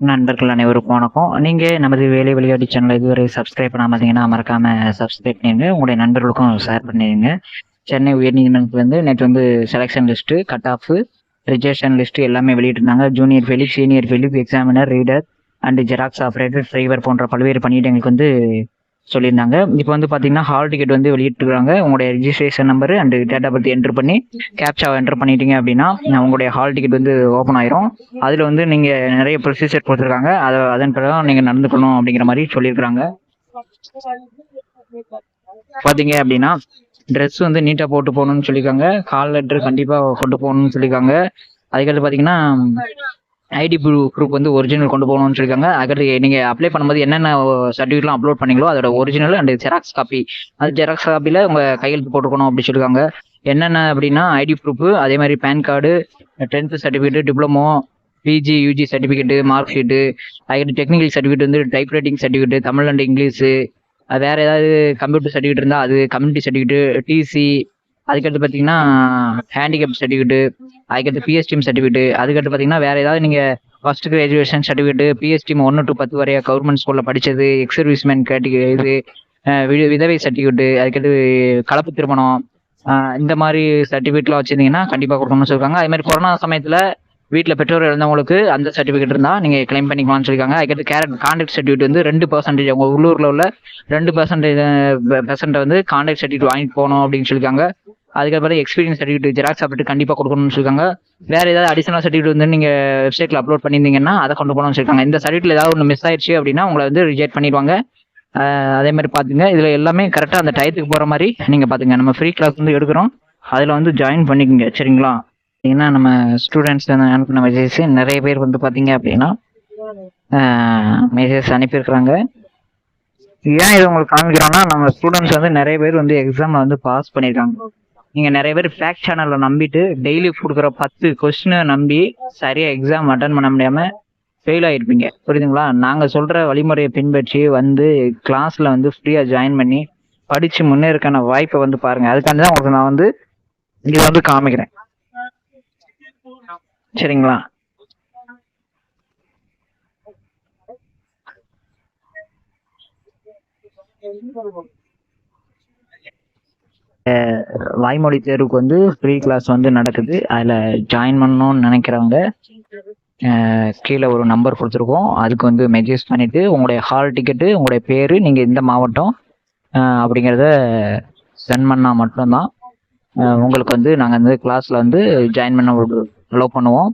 நண்பர்கள் அனைவருக்கும் வணக்கம். நீங்கள் நமது வேலை விளையாட்டு சேனல் இதுவரை சப்ஸ்கிரைப் பண்ணாம இருந்தீங்கன்னா மறக்காம சப்ஸ்கிரைப் பண்ணிடுங்க. உங்களுடைய நண்பர்களுக்கும் ஷேர் பண்ணிடுங்க. சென்னை உயர்நீதிமன்றத்துலேருந்து நேற்று வந்து selection list cut off rejection list எல்லாமே வெளியிட்டிருந்தாங்க. Junior bailiff senior bailiff examiner reader and xerox operator driver போன்ற பல்வேறு பணியிடங்களுக்கு வந்து சொல்லியிருந்தாங்க. இப்போ வந்து பார்த்தீங்கன்னா ஹால் டிக்கெட் வந்து வெளியிட்டுருக்காங்க. உங்களுடைய ரிஜிஸ்ட்ரேஷன் நம்பர் அண்ட் டேட்டா பற்றி பர்த் என்ட்ரு பண்ணி கேப்சாவை என்ட்ரு பண்ணிட்டீங்க அப்படின்னா உங்களுடைய ஹால் டிக்கெட் வந்து ஓப்பன் ஆயிரும். அதில் வந்து நீங்கள் நிறைய ப்ரொசீஜர் கொடுத்துருக்காங்க. அதை அதன் பிறகு நீங்கள் நடந்துக்கணும் அப்படிங்கிற மாதிரி சொல்லியிருக்கிறாங்க. பார்த்தீங்க அப்படின்னா ட்ரெஸ் வந்து நீட்டாக போட்டு போகணும்னு சொல்லியிருக்காங்க. கால் லெட்டர் கண்டிப்பாக கொண்டு போகணும்னு சொல்லியிருக்காங்க. அதுக்கடுத்து பார்த்தீங்கன்னா ஐடி ப்ரூஃப் வந்து ஒரிஜினல் கொண்டு போகணும்னு சொல்லியிருக்காங்க. அதுக்கடுத்து நீங்கள் அப்ளை பண்ணும்போது என்னென்ன சர்டிஃபிகேட்லாம் அப்லோட் பண்ணீங்களோ அதோட ஒரிஜினல் அண்ட் ஜெராக்ஸ் காப்பி அது ஜெராக்ஸ் காப்பியில் உங்கள் கையெழுத்து போட்டுக்கணும் அப்படி சொல்லியிருக்காங்க. என்னென்ன அப்படின்னா ஐடி ப்ரூஃப் அதே மாதிரி PAN card tenth certificate diploma PG UG certificate mark sheet அதுக்கடுத்து டெக்னிக்கல் சர்டிஃபிகேட் வந்து type writing certificate Tamil and English வேறு ஏதாவது கம்ப்யூட்டர் சர்டிஃபிகேட் இருந்தால் அது கம்யூனிட்டி சர்டிஃபிகேட்டு டிசி அதுக்கடுத்து பார்த்தீங்கன்னா ஹேண்டிகேப் சர்டிஃபிகேட்டு அதுக்கடுத்து பிஎஸ்டிஎம் சர்டிஃபிகேட்டு அதுக்கடுத்து பார்த்தீங்கன்னா வேறு ஏதாவது நீங்கள் ஃபர்ஸ்ட் கிராஜுவேஷன் சர்டிஃபிகேட்டு பிஎஸ்டிஎம் ஒன்று டு பத்து வரைய கவர்மெண்ட் ஸ்கூலில் படித்தது எக்ஸ் சர்வீஸ்மேன் கேட்டகரி இது வி- விதவை சர்டிஃபிகேட்டு அதுக்கடுத்து கலப்பு திருமணம் இந்த மாதிரி சர்டிஃபிகேட்லாம் வச்சுருந்தீங்கன்னா கண்டிப்பாக கொடுக்கணும்னு சொல்லியிருக்காங்க அதே மாதிரி கொரோனா சமயத்தில் வீட்டில் பெற்றோர் இழந்தவங்களுக்கு அந்த சர்டிஃபிகேட் இருந்தால் நீங்கள் கிளைம் பண்ணிக்கலாம்னு சொல்லியிருக்காங்க அதுக்கடுத்து கேரட் கான்டாக்ட் சர்டிஃபிகேட் வந்து ரெண்டு பர்சன்டேஜ் உங்கள் உள்ளூரில் உள்ள ரெண்டு பர்சன்டேஜ் பெர்சன்ட்டை வந்து கான்டாக்ட் சர்டிஃபிகேட் வாங்கிட்டு போகணும் அப்படின்னு சொல்லியிருக்காங்க அதுக்கப்புறம் எக்ஸ்பீரியன்ஸ் சர்டிஃபிகேட் ஜெராக்ஸ் அப்டேட் கண்டிப்பாக கொடுக்கணும்னு சொல்லியிருக்காங்க. வேறு ஏதாவது அடிஷனல் சர்டிஃபிகேட் வந்து நீங்கள் வெப்சைட்டில் அப்லோட் பண்ணியிருந்தீங்கன்னா அதை கொண்டு போகணும்னு சொல்லியிருக்காங்க. இந்த சர்டிஃபிகேட் ஏதாவது ஒன்று மிஸ் ஆயிடுச்சு அப்படின்னா உங்களை வந்து ரிஜெக்ட் பண்ணிடுவாங்க. அதே மாதிரி பார்த்துங்க. இதில் எல்லாமே கரெக்டாக அந்த டயத்துக்கு போகிற மாதிரி நீங்கள் பார்த்துங்க. நம்ம ஃப்ரீ கிளாஸ் வந்து எடுக்கிறோம். அதில் வந்து ஜாயின் பண்ணிக்கோங்க சரிங்களா? ஏன்னா நம்ம ஸ்டூடெண்ட்ஸ் அனுப்பின மெசேஜ் நிறைய பேர் வந்து பார்த்தீங்க அப்படின்னா மெசேஜ் அனுப்பியிருக்கிறாங்க. ஏன் இது உங்களுக்கு காமிக்கிறோம்னா நம்ம ஸ்டூடெண்ட்ஸ் வந்து நிறைய பேர் வந்து எக்ஸாமில் வந்து பாஸ் பண்ணியிருக்காங்க. நீங்கள் நிறைய பேர் ஃபேக் சேனலில் நம்பிட்டு டெய்லி கொடுக்குற பத்து கொஸ்டினை நம்பி சரியாக எக்ஸாம் அட்டன் பண்ண முடியாமல் ஃபெயில் ஆகிருப்பீங்க புரியுதுங்களா? நாங்கள் சொல்கிற வழிமுறையை பின்பற்றி வந்து கிளாஸில் வந்து ஃப்ரீயாக ஜாயின் பண்ணி படித்து முன்னேறக்கான வாய்ப்பை வந்து பாருங்கள் அதுக்காண்டி தான் உங்களுக்கு நான் வந்து இது வந்து காமிக்கிறேன். சரிங்களா? அஹ் வாய்மொழி தேர்வுக்கு வந்து ஃப்ரீ கிளாஸ் வந்து நடக்குது. அதில் ஜாயின் பண்ணணும்னு நினைக்கிறவங்க கீழே ஒரு நம்பர் கொடுத்துருக்கோம். அதுக்கு வந்து மெசேஜ் பண்ணிவிட்டு உங்களுடைய ஹால் டிக்கெட்டு உங்களுடைய பேர் நீங்கள் எந்த மாவட்டம் அப்படிங்கிறத சென்ட் பண்ணால் மட்டும்தான். உங்களுக்கு வந்து நாங்கள் வந்து கிளாஸில் வந்து ஜாயின் பண்ண அலோவ் பண்ணுவோம்.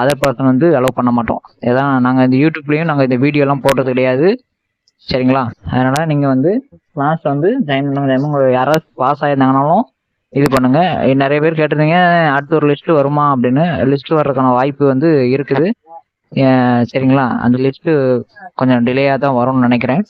அதர் பர்சன் வந்து அலோவ் பண்ண மாட்டோம். ஏதான் நாங்கள் இந்த யூடியூப்லேயும் நாங்கள் இந்த வீடியோலாம் போட்டது கிடையாது. சரிங்களா? அதனால் நீங்கள் வந்து கிளாஸ் வந்து ஜாயின் பண்ண முடியாமல் உங்களுக்கு யாராவது பாஸ் ஆயிருந்தாங்கனாலும் இது பண்ணுங்க. நிறைய பேர் கேட்டிருந்தீங்க அடுத்த ஒரு லிஸ்ட் வருமா அப்படின்னு. லிஸ்ட் வர்றதுக்கான வாய்ப்பு வந்து இருக்குது. சரிங்களா? அந்த லிஸ்ட்டு கொஞ்சம் டிலேயாக தான் வரும்னு நினைக்கிறேன்.